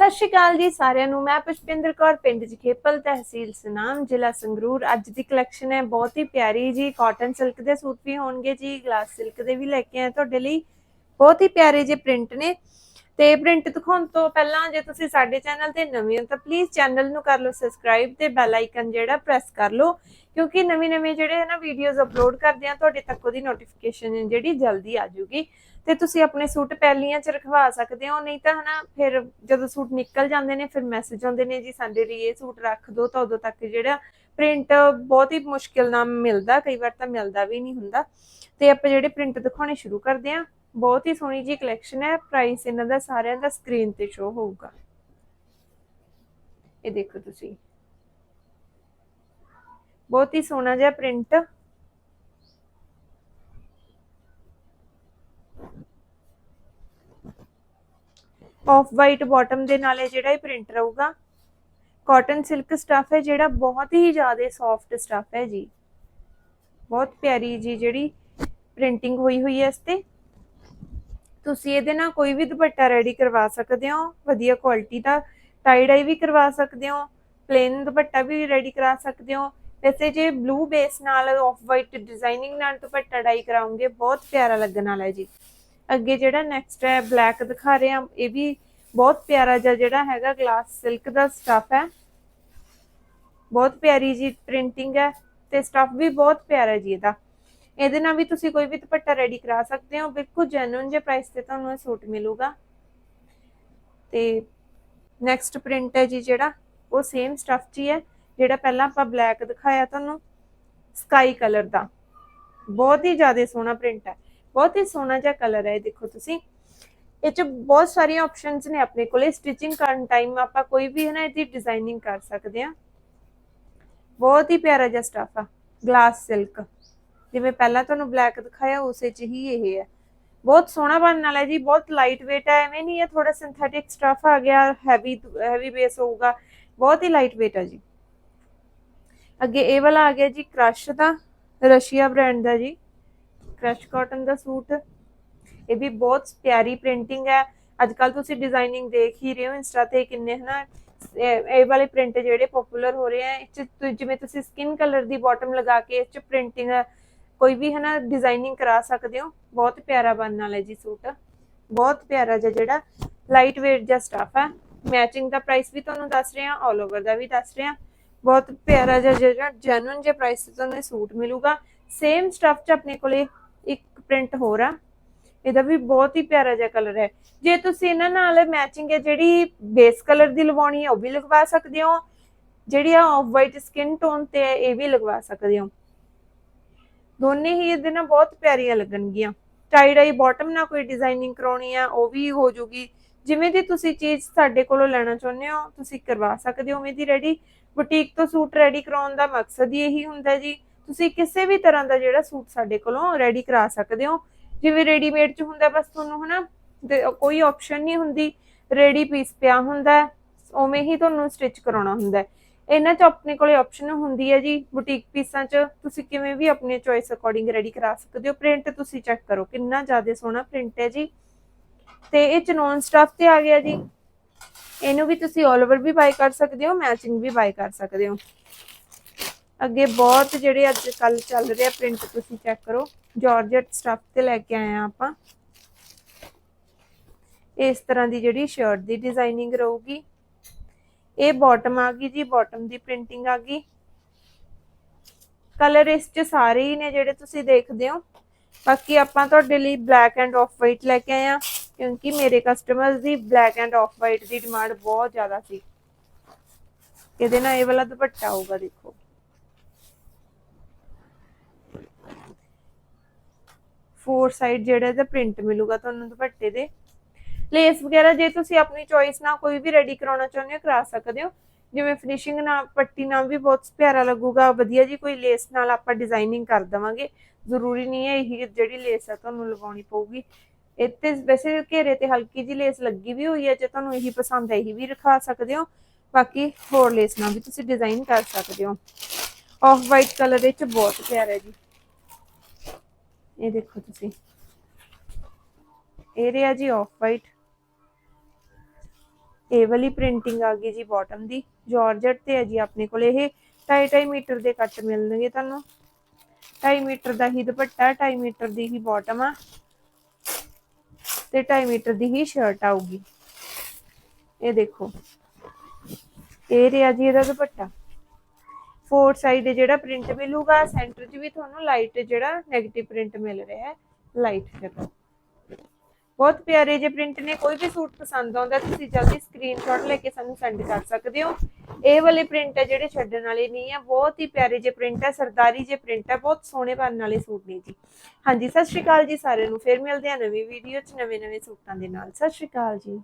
ਸਤਿ ਸ਼੍ਰੀ ਅਕਾਲ ਜੀ ਸਾਰਿਆਂ ਨੂੰ। ਮੈਂ ਪੁਸ਼ਪਿੰਦਰ ਕੌਰ, ਪਿੰਡ ਜਖੇਪਲ ਤਹਿਸੀਲ ਸੁਨਾਮ, ਜ਼ਿਲ੍ਹਾ ਸੰਗਰੂਰ। ਅੱਜ ਦੀ ਕਲੈਕਸ਼ਨ ਹੈ ਬਹੁਤ ਹੀ ਪਿਆਰੀ ਜੀ। ਕਾਟਨ ਸਿਲਕ ਦੇ ਸੂਟ ਵੀ ਹੋਣਗੇ ਜੀ। ਗਲਾਸ ਸਿਲਕ ਦੇ ਵੀ ਲੈ ਕੇ ਆਏ ਤੁਹਾਡੇ ਲਈ। ਬਹੁਤ ਹੀ ਪਿਆਰੇ ਜੇ ਪ੍ਰਿੰਟ ਨੇ। ਤੇ ਪ੍ਰਿੰਟ ਦਿਖਾਉਣ ਤੋਂ ਪਹਿਲਾਂ ਜੇ ਤੁਸੀਂ ਸਾਡੇ ਚੈਨਲ ਤੇ ਨਵੇਂ ਹੋ ਤਾਂ ਪਲੀਜ਼ ਚੈਨਲ ਨੂੰ ਕਰ ਲਓ ਸਬਸਕ੍ਰਾਈਬ ਤੇ ਬੈਲ ਆਈਕਨ ਜਿਹੜਾ ਪ੍ਰੈਸ ਕਰ ਲਓ, ਕਿਉਂਕਿ ਨਵੇਂ-ਨਵੇਂ ਜਿਹੜੇ ਹੈ ਵੀਡੀਓਜ਼ ਅਪਲੋਡ ਕਰਦੇ ਆ ਤੁਹਾਡੇ ਤੱਕ ਉਹਦੀ ਨੋਟੀਫਿਕੇਸ਼ਨ ਜਿਹੜੀ ਜਲਦੀ ਆ ਜਾਊਗੀ। ਤੇ ਤੁਸੀਂ ਆਪਣੇ ਸੂਟ ਪਹਿਲੀਆਂ ਚ ਰਖਵਾ ਸਕਦੇ ਹੋ, ਨਹੀਂ ਤਾਂ ਹਨਾ ਫਿਰ ਜਦੋਂ ਸੂਟ ਨਿਕਲ ਜਾਂਦੇ ਨੇ, ਫਿਰ ਮੈਸੇਜ ਆਉਂਦੇ ਨੇ ਜੀ ਸਾਡੇ ਲਈ ਇਹ ਸੂਟ ਰੱਖ ਦਿਓ ਤਾਂ ਉਦੋਂ ਤੱਕ ਜਿਹੜਾ ਪ੍ਰਿੰਟ ਬਹੁਤ ਹੀ ਮੁਸ਼ਕਿਲ ਨਾਲ ਮਿਲਦਾ, ਕਈ ਵਾਰ ਤਾਂ ਮਿਲਦਾ ਵੀ ਨਹੀਂ ਹੁੰਦਾ। ਤੇ ਆਪਾਂ ਜਿਹੜੇ ਪ੍ਰਿੰਟ ਦਿਖਾਉਣੇ ਸ਼ੁਰੂ ਕਰਦੇ ਆ ਬਹੁਤ ਹੀ ਸੋਹਣੀ ਜੀ ਕਲੈਕਸ਼ਨ ਹੈ। ਪ੍ਰਾਈਸ ਇਹਨਾਂ ਦਾ ਸਾਰਿਆਂ ਦਾ ਸਕਰੀਨ ਤੇ ਸ਼ੋ ਹੋਊਗਾ। ਇਹ ਦੇਖੋ ਤੁਸੀਂ। ਬਹੁਤ ਹੀ ਸੋਹਣਾ ਜਿਹਾ ਪ੍ਰਿੰਟ ਆਫ ਵਾਈਟ ਬਾਟਮ ਦੇ ਨਾਲ ਇਹ ਜਿਹੜਾ ਇਹ ਪ੍ਰਿੰਟ ਰਹੂਗਾ। ਕਾਟਨ ਸਿਲਕ ਸਟਫ ਹੈ ਜਿਹੜਾ ਬਹੁਤ ਹੀ ਜ਼ਿਆਦਾ ਸੌਫਟ ਸਟਫ ਹੈ ਜੀ। ਬਹੁਤ ਪਿਆਰੀ ਜੀ ਜਿਹੜੀ ਪ੍ਰਿੰਟਿੰਗ ਹੋਈ ਹੋਈ ਹੈ ਇਸ ਤੇ। ਤੁਸੀਂ ਇਹਦੇ ਨਾਲ ਕੋਈ ਵੀ ਦੁਪੱਟਾ ਰੈਡੀ ਕਰਵਾ ਸਕਦੇ ਹੋ, ਵਧੀਆ ਕੁਆਲਿਟੀ ਦਾ ਟਾਈ ਡਾਈ ਵੀ ਕਰਵਾ ਸਕਦੇ ਹੋ ਪਲੇਨ ਦੁਪੱਟਾ ਵੀ ਰੈਡੀ ਕਰਾ ਸਕਦੇ ਹੋ। ਵੈਸੇ ਜੇ ਬਲੂ ਬੇਸ ਨਾਲ ਆਫ ਵਾਈਟ ਡਿਜ਼ਾਈਨਿੰਗ ਨਾਲ ਦੁਪੱਟਾ ਡਾਈ ਕਰਾਉਂਗੇ ਬਹੁਤ ਪਿਆਰਾ ਲੱਗਣ ਵਾਲਾ ਹੈ ਜੀ। ਅੱਗੇ ਜਿਹੜਾ ਨੈਕਸਟ ਹੈ ਬਲੈਕ ਦਿਖਾ ਰਹੇ ਹਾਂ, ਇਹ ਵੀ ਬਹੁਤ ਪਿਆਰਾ ਜਿਹਾ ਜਿਹੜਾ ਹੈਗਾ ਗਲਾਸ ਸਿਲਕ ਦਾ ਸਟਫ ਹੈ। ਬਹੁਤ ਪਿਆਰੀ ਜੀ ਪ੍ਰਿੰਟਿੰਗ ਹੈ ਤੇ ਸਟਫ ਵੀ ਬਹੁਤ ਪਿਆਰਾ ਜੀ ਇਹਦਾ। ਇਹਦੇ ਨਾਲ ਵੀ ਤੁਸੀਂ ਕੋਈ ਵੀ ਦੁਪੱਟਾ ਰੈਡੀ ਕਰਾ ਸਕਦੇ ਹੋ। ਬਿਲਕੁਲ ਜੈਨੂਨ ਜੇ ਪ੍ਰਾਈਸ ਤੇ ਤੁਹਾਨੂੰ ਇਹ ਸੂਟ ਮਿਲੂਗਾ। ਤੇ ਨੈਕਸਟ ਪ੍ਰਿੰਟ ਹੈ ਜੀ ਜਿਹੜਾ, ਉਹ ਸੇਮ ਸਟਫ ਜੀ ਹੈ ਜਿਹੜਾ ਪਹਿਲਾਂ ਆਪਾਂ ਬਲੈਕ ਦਿਖਾਇਆ ਤੁਹਾਨੂੰ ਸਕਾਈ ਕਲਰ ਦਾ। ਬਹੁਤ ਹੀ ਜ਼ਿਆਦਾ ਸੋਹਣਾ ਪ੍ਰਿੰਟ ਹੈ। ਬਹੁਤ ਹੀ ਸੋਹਣਾ ਜਿਹਾ ਕਲਰ ਹੈ ਇਹ ਦੇਖੋ ਤੁਸੀਂ। ਇਹ ਚ ਬਹੁਤ ਸਾਰੀਆਂ ਆਪਸ਼ਨਸ ਨੇ ਆਪਣੇ ਕੋਲੇ। ਸਟਿਚਿੰਗ ਕਰਨ ਟਾਈਮ ਆਪਾਂ ਕੋਈ ਵੀ ਹੈ ਨਾ ਇਹਦੀ ਡਿਜ਼ਾਈਨਿੰਗ ਕਰ ਸਕਦੇ ਆ ਬਹੁਤ ਹੀ ਪਿਆਰਾ ਜਿਹਾ ਸਟਫ ਆ। ਗਲਾਸ ਸਿਲਕ ਜਿਵੇਂ ਪਹਿਲਾਂ ਤੁਹਾਨੂੰ ਬਲੈਕ ਦਿਖਾਇਆ, ਉਸੇ ਚ ਹੀ ਇਹ ਹੈ। ਬਹੁਤ ਸੋਹਣਾ ਬਣਨ ਵਾਲਾ ਜੀ, ਬਹੁਤ ਲਾਈਟ weight ਹੈ, ਐਵੇਂ ਨਹੀਂ ਹੈ ਥੋੜਾ ਸਿੰਥੈਟਿਕ ਸਟਫ ਆ ਗਿਆ ਹੈਵੀ ਹੈਵੀ ਬੇਸ ਹੋਊਗਾ। ਬਹੁਤ ਹੀ ਲਾਈਟ weight ਹੈ ਜੀ। ਅੱਗੇ ਇਹ ਵਾਲਾ ਆ ਗਿਆ ਜੀ ਕ੍ਰਸ਼ ਦਾ, ਰਸ਼ੀਆ ਬ੍ਰਾਂਡ ਦਾ ਜੀ। ਕ੍ਰਸ਼ ਕਾਟਨ ਦਾ ਸੂਟ। ਇਹ ਵੀ ਬਹੁਤ ਪਿਆਰੀ ਪ੍ਰਿੰਟਿੰਗ ਹੈ। ਅੱਜ ਕੱਲ ਤੁਸੀਂ ਡਿਜ਼ਾਈਨਿੰਗ ਦੇਖ ਹੀ ਰਹੇ ਹੋ, ਇੰਸਟਾ ਤੇ ਕਿੰਨੇ ਹਨਾ, ਇਹ ਵਾਲੇ ਪ੍ਰਿੰਟ ਜਿਹੜੇ ਪਪੂਲਰ ਹੋ ਰਹੇ ਆ, ਇਹ 'ਚ ਜਿਵੇਂ ਤੁਸੀਂ ਸਕਿਨ ਕਲਰ ਦੀ ਬਾਟਮ ਲਗਾ ਕੇ ਇਸ ਚ ਪ੍ਰਿੰਟਿੰਗ ਕੋਈ ਵੀ ਹਨਾ ਡਿਜ਼ਾਈਨਿੰਗ ਕਰਾ ਸਕਦੇ ਹੋ। ਬਹੁਤ ਪਿਆਰਾ ਬਣਨ ਵਾਲਾ ਜੀ ਸੂਟ। ਬਹੁਤ ਪਿਆਰਾ ਜਿਹਾ ਜਿਹੜਾ ਲਾਈਟ weight ਜਿਹਾ ਸਟਫ ਹੈ ਮੈਚਿੰਗ ਦਾ ਪ੍ਰਾਈਸ ਵੀ ਤੁਹਾਨੂੰ ਦੱਸ ਰਹੇ ਹਾਂ ਆਲ ਓਵਰ ਦਾ ਵੀ ਦੱਸ ਰਹੇ। ਹਾਂ ਬਹੁਤ ਪਿਆਰਾ ਜਿਹਾ ਜਿਹੜਾ ਜੈਨੂਇਨ ਜੇ ਪ੍ਰਾਈਸ ਤੇ ਤੁਹਾਨੂੰ ਸੂਟ ਮਿਲੂਗਾ। ਸੇਮ ਸਟਫ ਚ ਆਪਣੇ ਕੋਲੇ ਇੱਕ ਪ੍ਰਿੰਟ ਹੋਰ ਆ। ਇਹਦਾ ਵੀ ਬਹੁਤ ਹੀ ਪਿਆਰਾ ਜਿਹਾ ਕਲਰ ਹੈ। ਜੇ ਤੁਸੀਂ ਇਹਨਾਂ ਨਾਲ ਮੈਚਿੰਗ ਹੈ, ਜਿਹੜੀ ਬੇਸ ਕਲਰ ਦੀ ਲਵਾਉਣੀ ਹੈ, ਉਹ ਵੀ ਲਗਵਾ ਸਕਦੇ ਹੋ। ਜਿਹੜੀ ਆ ਆਫ ਵਾਈਟ ਸਕਿਨ ਟੋਨ ਤੇ ਹੈ, ਇਹ ਵੀ ਲਗਵਾ ਸਕਦੇ ਹੋ। ਦੋਨੇ ਹੀ ਇਹਦੇ ਨਾਲ ਬਹੁਤ ਪਿਆਰੀਆਂ ਲੱਗਣਗੀਆਂ। ਟਾਈ ਡਾਈ ਬਾਟਮ ਨਾਲ ਕੋਈ ਡਿਜ਼ਾਈਨਿੰਗ ਕਰਾਉਣੀ ਆ, ਉਹ ਵੀ ਹੋ ਜੂਗੀ। ਜਿਵੇਂ ਦੀ ਤੁਸੀਂ ਚੀਜ਼ ਸਾਡੇ ਕੋਲੋਂ ਲੈਣਾ ਚਾਹੁੰਦੇ ਹੋ, ਤੁਸੀਂ ਕਰਵਾ ਸਕਦੇ ਹੋ ਉਵੇਂ ਦੀ ਰੈਡੀ ਬੁਟੀਕ ਤੋਂ ਸੂਟ ਰੈਡੀ ਕਰਾਉਣ ਦਾ ਮਕਸਦ ਹੀ ਇਹੀ ਹੁੰਦਾ ਜੀ। ਤੁਸੀਂ ਕਿਸੇ ਵੀ ਤਰ੍ਹਾਂ ਦਾ ਜਿਹੜਾ ਸੂਟ ਸਾਡੇ ਕੋਲੋਂ ਰੈਡੀ ਕਰਾ ਸਕਦੇ ਹੋ। ਜਿਵੇਂ ਰੈਡੀਮੇਡ ਚ ਹੁੰਦਾ ਬਸ ਤੁਹਾਨੂੰ ਹਨਾ ਕੋਈ ਆਪਸ਼ਨ ਨਹੀਂ ਹੁੰਦੀ। ਰੈਡੀ ਪੀਸ ਪਿਆ ਹੁੰਦਾ, ਉਵੇਂ ਹੀ ਤੁਹਾਨੂੰ ਸਟਿਚ ਕਰਾਉਣਾ ਹੁੰਦਾ। ਇਹਨਾਂ ਚ ਆਪਣੇ ਕੋਲੇ ਆਪਸ਼ਨ ਹੁੰਦੀ ਹੈ ਜੀ ਬੁਟੀਕ ਪੀਸਾਂ ਚ। ਤੁਸੀਂ ਕਿਵੇਂ ਵੀ ਆਪਣੀ ਚੋਇਸ ਅਕੋਰਡਿੰਗ ਰੈਡੀ ਕਰਾ ਸਕਦੇ ਹੋ। ਪ੍ਰਿੰਟ ਤੁਸੀਂ ਚੈੱਕ ਕਰੋ ਕਿੰਨਾ ਜ਼ਿਆਦਾ ਸੋਹਣਾ ਪ੍ਰਿੰਟ ਹੈ ਜੀ। ਤੇ ਇਹ ਚ ਸਟਫ ਤੇ ਆ ਗਿਆ ਜੀ। ਇਹਨੂੰ ਵੀ ਤੁਸੀਂ 올 ਓਵਰ ਵੀ ਬਾਈ ਕਰ ਸਕਦੇ ਹੋ ਮੈਚਿੰਗ ਵੀ ਬਾਈ ਕਰ ਸਕਦੇ ਹੋ। ਅੱਗੇ ਬਹੁਤ ਜਿਹੜੇ ਅੱਜ ਕੱਲ ਚੱਲ ਰਿਹਾ ਪ੍ਰਿੰਟ ਤੁਸੀਂ ਚੈੱਕ ਕਰੋ। ਜਾਰਜਟ ਸਟਫ ਤੇ ਲੈ ਕੇ ਆਏ ਆ ਆਪਾਂ। ਇਸ ਤਰ੍ਹਾਂ ਦੀ ਜਿਹੜੀ ਸ਼ਰਟ ਦੀ ਡਿਜ਼ਾਈਨਿੰਗ ਰਹੂਗੀ। ਇਹ ਬਾਟਮ ਆ ਗਈ ਜੀ ਬਾਟਮ ਦੀ ਪ੍ਰਿੰਟਿੰਗ ਆ ਗਈ। ਕਲਰ ਇਸ ਚ ਸਾਰੇ ਹੀ ਨੇ ਜਿਹੜੇ ਤੁਸੀਂ ਦੇਖਦੇ ਹੋ। ਬਾਕੀ ਆਪਾਂ ਤੁਹਾਡੇ ਲਈ ਬਲੈਕ ਐਂਡ ਆਫ ਵਾਈਟ ਲੈ ਕੇ ਆਏ ਆ ਕਿਉਂਕਿ ਮੇਰੇ ਕਸਟਮਰਸ ਦੀ ਬਲੈਕ ਐਂਡ ਆਫ ਵਾਈਟ ਦੀ ਡਿਮਾਂਡ ਬਹੁਤ ਜ਼ਿਆਦਾ ਸੀ। ਇਹਦੇ ਨਾਲ ਇਹ ਵਾਲਾ ਦੁਪੱਟਾ ਆਊਗਾ, ਦੇਖੋ। ਫੋਰ ਸਾਈਡ ਜਿਹੜਾ ਇਹਦਾ ਪ੍ਰਿੰਟ ਮਿਲੂਗਾ ਤੁਹਾਨੂੰ ਦੁਪੱਟੇ ਦੇ। ਲੇਸ ਵਗੈਰਾ ਜੇ ਤੁਸੀਂ ਆਪਣੀ ਚੋਇਸ ਨਾਲ ਕੋਈ ਵੀ ਰੈਡੀ ਕਰਾਉਣਾ ਚਾਹੁੰਦੇ ਹੋ, ਕਰਾ ਸਕਦੇ ਹੋ। ਜਿਵੇਂ ਫਿਨਿਸ਼ਿੰਗ ਨਾਲ, ਪੱਟੀ ਨਾਲ ਵੀ ਬਹੁਤ ਪਿਆਰਾ ਲੱਗੂਗਾ। ਵਧੀਆ ਜੀ ਕੋਈ ਲੇਸ ਨਾਲ ਆਪਾਂ ਡਿਜ਼ਾਈਨਿੰਗ ਕਰ ਦਵਾਂਗੇ। ਜ਼ਰੂਰੀ ਨਹੀਂ ਹੈ ਇਹੀ ਜਿਹੜੀ ਲੇਸ ਹੈ ਤੁਹਾਨੂੰ ਲਗਾਉਣੀ ਪਊਗੀ। ਇੱਥੇ ਵੈਸੇ ਘੇਰੇ ਤੇ ਹਲਕੀ ਜੀ ਲੇਸ ਲੱਗੀ ਵੀ ਹੋਈ ਹੈ, ਜੇ ਤੁਹਾਨੂੰ ਇਹੀ ਪਸੰਦ ਹੈ, ਇਹੀ ਵੀ ਰਖਾ ਸਕਦੇ ਹੋ। ਬਾਕੀ ਹੋਰ ਲੇਸ ਨਾਲ ਵੀ ਤੁਸੀਂ ਡਿਜ਼ਾਈਨ ਕਰ ਸਕਦੇ ਹੋ। ਆਫ ਵਾਈਟ ਕਲਰ ਵਿੱਚ ਬਹੁਤ ਪਿਆਰਾ ਹੈ ਜੀ। ਇਹ ਦੇਖੋ ਤੁਸੀਂ। ਇਹ ਰਿਹਾ ਜੀ ਆਫ ਵਾਈਟ ਇਹ ਵਾਲੀ ਪ੍ਰਿੰਟਿੰਗ ਆ ਗਈ ਜੀ ਬਾਟਮ ਦੀ। ਜਾਰਜਟ ਤੇ ਹੈ ਜੀ ਆਪਣੇ ਕੋਲ ਇਹ। 2.5 ਮੀਟਰ ਦੇ ਕੱਟ ਮਿਲਣਗੇ ਤੁਹਾਨੂੰ। 2.5 ਮੀਟਰ ਦਾ ਹੀ ਦੁਪੱਟਾ 2.5 ਮੀਟਰ ਦੀ ਹੀ ਬਾਟਮ ਆ। ਤੇ 2.5 ਮੀਟਰ ਦੀ ਹੀ ਸ਼ਰਟ ਆਊਗੀ। ਇਹ ਦੇਖੋ। ਇਹ ਰਿਹਾ ਜੀ ਇਹਦਾ ਦੁਪੱਟਾ। ਫੋਰ ਸਾਈਡ ਜਿਹੜਾ ਪ੍ਰਿੰਟ ਮਿਲੂਗਾ ਸੈਂਟਰ 'ਚ ਵੀ ਤੁਹਾਨੂੰ ਲਾਈਟ ਜਿਹੜਾ 네ਗੇਟਿਵ ਪ੍ਰਿੰਟ ਮਿਲ ਰਿਹਾ ਹੈ ਲਾਈਟ ਜਗ੍ਹਾ। ਬਹੁਤ ਪਿਆਰੇ ਜੇ ਪ੍ਰਿੰਟ ਨੇ, ਕੋਈ ਵੀ ਸੂਟ ਪਸੰਦ ਆਉਂਦਾ, ਤੁਸੀਂ ਜਲਦੀ ਸਕਰੀਨਸ਼ਾਟ ਲੈ ਕੇ ਸਾਨੂੰ ਸੈਂਡ ਕਰ ਸਕਦੇ ਹੋ। ਇਹ ਵਾਲੇ ਪ੍ਰਿੰਟ ਹੈ ਜਿਹੜੇ ਛੱਡਣ ਵਾਲੇ ਨਹੀਂ ਆ, ਬਹੁਤ ਹੀ ਪਿਆਰੇ ਜੇ ਪ੍ਰਿੰਟ ਹੈ ਸਰਦਾਰੀ ਜੇ ਪ੍ਰਿੰਟ ਹੈ ਬਹੁਤ ਸੋਹਣੇ ਬਣਨ ਵਾਲੇ ਸੂਟ ਨੇ ਜੀ। ਹਾਂਜੀ, ਸਤਿ ਸ਼੍ਰੀ ਅਕਾਲ ਜੀ ਸਾਰਿਆਂ ਨੂੰ, ਫਿਰ ਮਿਲਦੇ ਆ ਨਵੀਂ ਵੀਡੀਓ 'ਚ ਨਵੇਂ ਨਵੇਂ ਸੂਟਾਂ ਦੇ ਨਾਲ। ਸਤਿ ਸ਼੍ਰੀ ਅਕਾਲ ਜੀ।